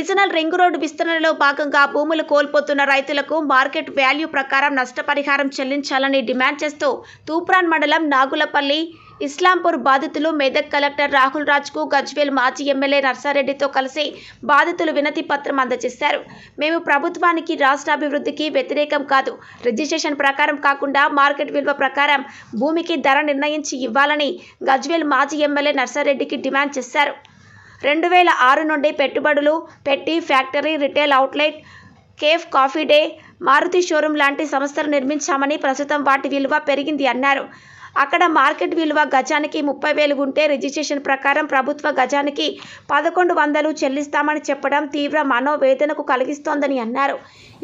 Regional ring road విస్తరణలో భాగంగా భూములు కోల్పోతున్న రైతులకు మార్కెట్ వాల్యూ ప్రకారం నష్టపరిహారం చెల్లించాలని డిమాండ్ చేస్తూ తూప్రాన్ మండలం నాగులపల్లి ఇస్లాంపూర్ బాధితులు మెదక్ కలెక్టర్ రాహుల్ రాజ్కు గజ్వేల్ మాజీ ఎమ్మెల్యే నర్సారెడ్డితో కలిసి బాధితులు వినతి పత్రం అందజేశారు. మేము ప్రభుత్వానికి రాష్ట్ర అభివృద్ధికి వ్యతిరేకం కాదు. రిజిస్ట్రేషన్ ప్రకారం కాకుండా మార్కెట్ విలువ ప్రకారం భూమికి ధర నిర్ణయించి ఇవ్వాలని గజ్వేల్ మాజీ ఎమ్మెల్యే నర్సారెడ్డికి డిమాండ్ చేశారు. రెండు వేల ఆరు నుండి పెట్టుబడులు పెట్టి factory retail outlet cafe coffee day Maruti showroom లాంటి సంస్థలు నిర్మించామని ప్రస్తుతం వాటి విలువ పెరిగింది అన్నారు. అక్కడ మార్కెట్ విలువ గజానికి ముప్పై వేలు ఉంటే రిజిస్ట్రేషన్ ప్రకారం ప్రభుత్వ గజానికి పదకొండు వందలు చెల్లిస్తామని చెప్పడం తీవ్ర మనోవేదనకు కలిగిస్తోందని అన్నారు.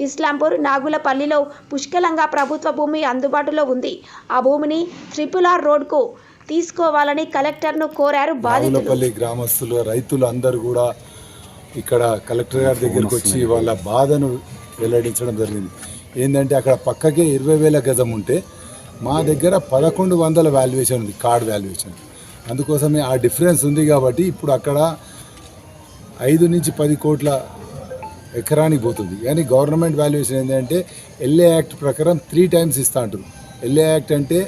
ఇస్లాంపూర్ నాగులపల్లిలో పుష్కలంగా ప్రభుత్వ భూమి అందుబాటులో ఉంది. ఆ భూమిని త్రిపుల్ ఆర్ రోడ్కు తీసుకోవాలని కలెక్టర్ను కోరారు. బాధితులు. గ్రామస్తులు రైతులు అందరూ కూడా ఇక్కడ కలెక్టర్ గారి దగ్గరికి వచ్చి వాళ్ళ బాధను వెల్లడించడం జరిగింది. ఏంటంటే అక్కడ పక్కకే ఇరవై వేల గజం ఉంటే మా దగ్గర పదకొండు వందల వాల్యుయేషన్ ఉంది కార్డ్ వాల్యుయేషన్. అందుకోసమే ఆ డిఫరెన్స్ ఉంది కాబట్టి ఇప్పుడు అక్కడ ఐదు నుంచి పది కోట్ల ఎకరానికి పోతుంది. కానీ గవర్నమెంట్ వాల్యుయేషన్ ఏంటంటే ఎల్ఏ యాక్ట్ ప్రకారం త్రీ టైమ్స్ ఇస్తా అంటారు ఎల్ఏ యాక్ట్ అంటే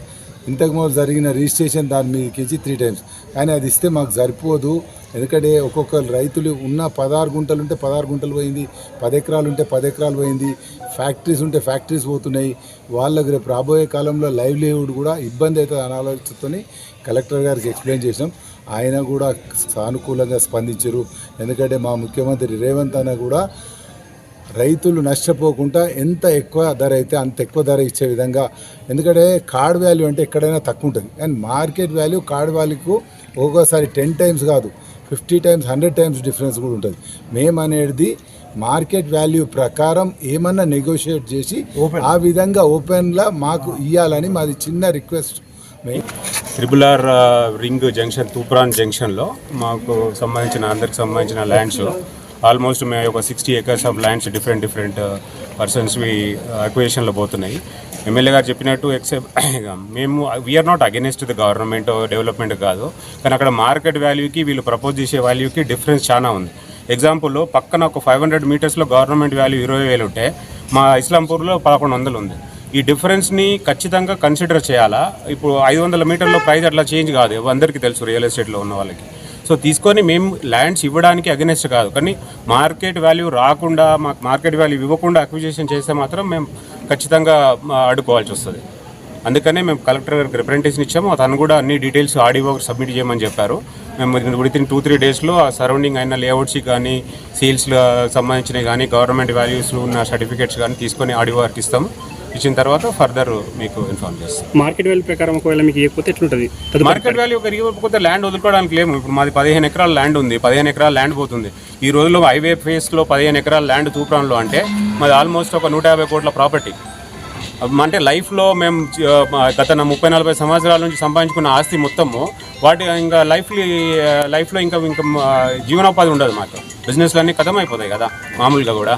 ఇంతకుముందు జరిగిన రిజిస్ట్రేషన్ దాని మీదకి ఇచ్చి త్రీ టైమ్స్. కానీ అది ఇస్తే మాకు సరిపోదు. ఎందుకంటే ఒక్కొక్క రైతులు ఉన్న పదహారు గుంటలు ఉంటే పదహారు గుంటలు పోయింది. పది ఎకరాలు ఉంటే పది ఎకరాలు పోయింది. ఫ్యాక్టరీస్ ఉంటే ఫ్యాక్టరీస్ పోతున్నాయి. వాళ్ళకి రేపు రాబోయే కాలంలో లైవ్లీహుడ్ కూడా ఇబ్బంది అవుతుంది అని ఆలోచనతోని కలెక్టర్ గారికి ఎక్స్ప్లెయిన్ చేసాం ఆయన కూడా సానుకూలంగా స్పందించారు. ఎందుకంటే మా ముఖ్యమంత్రి రేవంత్ అన్న కూడా రైతులు నష్టపోకుండా ఎంత ఎక్కువ ధర అయితే అంత ఎక్కువ ధర ఇచ్చే విధంగా ఎందుకంటే కార్డ్ వాల్యూ అంటే ఎక్కడైనా తక్కువ ఉంటుంది. అండ్ మార్కెట్ వాల్యూ కార్డ్ వాల్యూకు ఒక్కోసారి టెన్ టైమ్స్ కాదు fifty times hundred times difference కూడా ఉంటుంది. మేము అనేది మార్కెట్ వాల్యూ ప్రకారం ఏమన్నా నెగోషియేట్ చేసి ఆ విధంగా ఓపెన్లా మాకు ఇవ్వాలని మాది చిన్న రిక్వెస్ట్ మేము triple R ring junction Toopran జంక్షన్లో మాకు సంబంధించిన అందరికి సంబంధించిన ల్యాండ్స్ ఆల్మోస్ట్ మేము ఒక sixty acres of lands different different uh, పర్సన్స్వి అక్వేషన్లో uh, పోతున్నాయి. ఎమ్మెల్యే గారు చెప్పినట్టు ఎక్సెప్ట్ మేము we're not against the government development కాదు. కానీ అక్కడ మార్కెట్ వాల్యూకి వీళ్ళు ప్రపోజ్ చేసే వాల్యూకి డిఫరెన్స్ చాలా ఉంది. ఎగ్జాంపుల్లో పక్కన ఒక ఫైవ్ హండ్రెడ్ మీటర్స్లో గవర్నమెంట్ వాల్యూ ఇరవై వేలు ఉంటే మా ఇస్లాంపూర్లో పదకొండు వందలు ఉంది. ఈ డిఫరెన్స్ని ఖచ్చితంగా కన్సిడర్ చేయాలా? ఇప్పుడు ఐదు వందల మీటర్లో ప్రైస్ అట్లా చేంజ్ కాదు. అందరికీ తెలుసు రియల్ ఎస్టేట్లో ఉన్న వాళ్ళకి. సో తీసుకొని మేము ల్యాండ్స్ ఇవ్వడానికి అగెనెస్ట్ కాదు. కానీ మార్కెట్ వాల్యూ రాకుండా మాకు మార్కెట్ వాల్యూ ఇవ్వకుండా అక్విజిషన్ చేస్తే మాత్రం మేము ఖచ్చితంగా ఆ, అడ్డుకోవాల్సి వస్తుంది. అందుకనే మేము కలెక్టర్ గారికి రిప్రజెంటేషన్ ఇచ్చాము. తను కూడా అన్ని డీటెయిల్స్ ఆడియో సబ్మిట్ చేయమని చెప్పారు. మేము విత్ ఇన్ టూ త్రీ డేస్లో ఆ సరౌండింగ్ అయిన లేఅవుట్స్ కానీ సీల్స్ సంబంధించినవి కానీ గవర్నమెంట్ వాల్యూస్ ఉన్న సర్టిఫికేట్స్ కానీ తీసుకొని ఆడియో వారికి ఇస్తాము. ఇచ్చిన తర్వాత ఫర్దర్ మీకు ఇన్ఫార్మ్ చేస్తాం. మార్కెట్ వాల్యూ ప్రకారం ఒకవేళ మీకు ఇవ్వకపోతే ఎట్లుంటుంది మార్కెట్ వాల్యూ ఒక ఇవ్వకపోతే ల్యాండ్ వదులుకోవడానికి లేము. ఇప్పుడు మాది పదిహేను ఎకరాల ల్యాండ్ ఉంది. పదిహేను ఎకరాల ల్యాండ్ పోతుంది. ఈ రోజుల్లో హైవే ఫేస్లో పదిహేను ఎకరాల ల్యాండ్ తూప్రాన్లో అంటే మాది ఆల్మోస్ట్ ఒక నూట యాభై కోట్ల ప్రాపర్టీ అంటే లైఫ్లో మేము గత ముప్పై నలభై సంవత్సరాల నుంచి సంపాదించుకున్న ఆస్తి మొత్తము వాటి ఇంకా లైఫ్ లైఫ్లో ఇంకా ఇంకా జీవనోపాధి ఉండదు మాకు. బిజినెస్లు అన్నీ కథం అయిపోతాయి కదా మామూలుగా కూడా.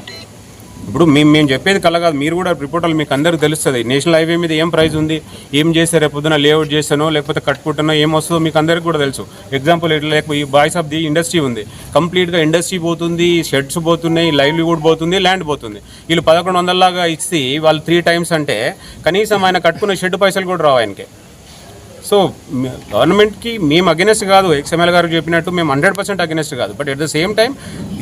ఇప్పుడు మేము మేము చెప్పేది కల కాదు మీరు కూడా రిపోర్టర్లు మీకు అందరికీ తెలుస్తుంది. నేషనల్ హైవే మీద ఏం ప్రైజ్ ఉంది? ఏం చేస్తే రేపు లేఅవుట్ చేస్తానో లేకపోతే కట్టుకుంటానో ఏం వస్తుందో మీకు అందరికీ కూడా తెలుసు. ఎగ్జాంపుల్ ఇట్లా లేకపోతే ఈ బాయ్స్ ఆఫ్ ది ఇండస్ట్రీ ఉంది. కంప్లీట్గా ఇండస్ట్రీ పోతుంది షెడ్స్ పోతున్నాయి లైవ్లీవుడ్ పోతుంది ల్యాండ్ పోతుంది. వీళ్ళు పదకొండు వందలలాగా ఇచ్చి వాళ్ళు త్రీ టైమ్స్ అంటే కనీసం ఆయన కట్టుకున్న షెడ్ పైసలు కూడా రావు ఆయనకి. సో గవర్నమెంట్కి మేము అగెనెస్ట్ కాదు. ఎక్స్ఎంఎల్ గారు చెప్పినట్టు మేము హండ్రెడ్ పర్సెంట్ అగెనెస్ట్ కాదు. But at the same time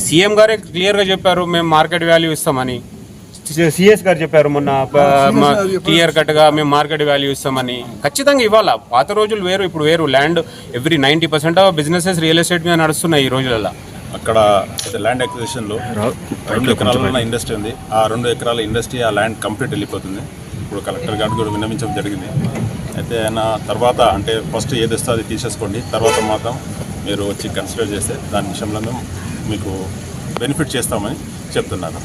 CM గారే క్లియర్గా చెప్పారు మేము మార్కెట్ వాల్యూ ఇస్తామని. సిఎస్ గారు చెప్పారు మొన్న క్లియర్ కట్గా మేము మార్కెట్ వాల్యూ ఇస్తామని. ఖచ్చితంగా ఇవ్వాలా? పాత రోజులు వేరు ఇప్పుడు వేరు. Land every ninety percent of businesses real estate మీద నడుస్తున్నాయి ఈ రోజులలో అక్కడ అయితే ల్యాండ్ అక్విజిషన్లో రెండు ఎకరాల ఉన్న ఇండస్ట్రీ ఉంది. ఆ రెండు ఎకరాల ఇండస్ట్రీ ఆ ల్యాండ్ కంప్లీట్ వెళ్ళిపోతుంది. ఇప్పుడు కలెక్టర్ గారికి కూడా విన్నవించడం జరిగింది. అయితే ఆయన తర్వాత అంటే ఫస్ట్ ఏది వస్తే అది తీసేసుకోండి. తర్వాత మాత్రం మీరు వచ్చి కన్సిడర్ చేస్తే దాని విషయంలో మేము మీకు బెనిఫిట్ చేస్తామని చెప్తున్నాను.